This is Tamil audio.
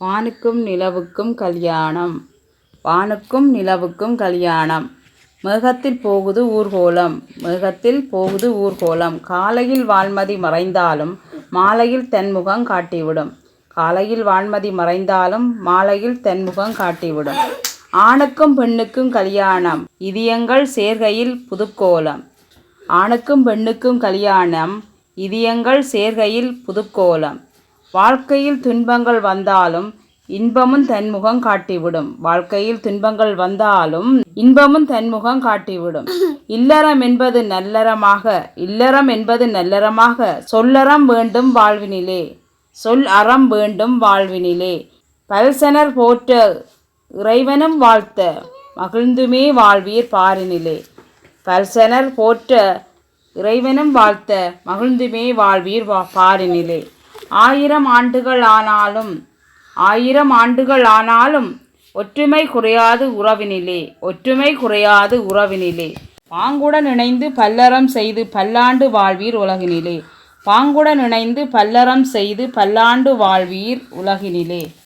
வானுக்கும் நிலவுக்கும் கல்யாணம். வானுக்கும் நிலவுக்கும் கல்யாணம். மேகத்தில் போகுது ஊர்கோலம். மேகத்தில் போகுது ஊர்கோலம். காலையில் வான்மதி மறைந்தாலும் மாலையில் தென்முகம் காட்டிவிடும். காலையில் வான்மதி மறைந்தாலும் மாலையில் தென்முகம் காட்டிவிடும். ஆணுக்கும் பெண்ணுக்கும் கல்யாணம். இதயங்கள் சேர்கையில் புதுக்கோலம். ஆணுக்கும் பெண்ணுக்கும் கல்யாணம். இதயங்கள் சேர்கையில் புதுக்கோலம். வாழ்க்கையில் துன்பங்கள் வந்தாலும் இன்பமும் தன்முகம் காட்டிவிடும். வாழ்க்கையில் துன்பங்கள் வந்தாலும் இன்பமும் தன்முகம் காட்டிவிடும். இல்லறம் என்பது நல்லறமாக இல்லறம் என்பது நல்லறமாக சொல்லறம் வேண்டும் வாழ்வினிலே. சொல் அறம் வேண்டும் வாழ்வினிலே. பல்சனர் போற்ற இறைவனும் வாழ்த்த மகிழ்ந்துமே வாழ்வீர் பாரினிலே. பல்சனர் போற்ற இறைவனும் வாழ்த்த மகிழ்ந்துமே வாழ்வீர் வா பாரினிலே. ஆயிரம் ஆண்டுகள் ஆனாலும் ஆயிரம் ஆண்டுகள் ஆனாலும் ஒற்றுமை குறையாது உறவினிலே ஒற்றுமை குறையாது உறவினிலே. பாங்குடன் இணைந்து பல்லறம் செய்து பல்லாண்டு வாழ்வீர் உலகினிலே. பாங்குடன் இணைந்து பல்லறம் செய்து பல்லாண்டு வாழ்வீர் உலகினிலே.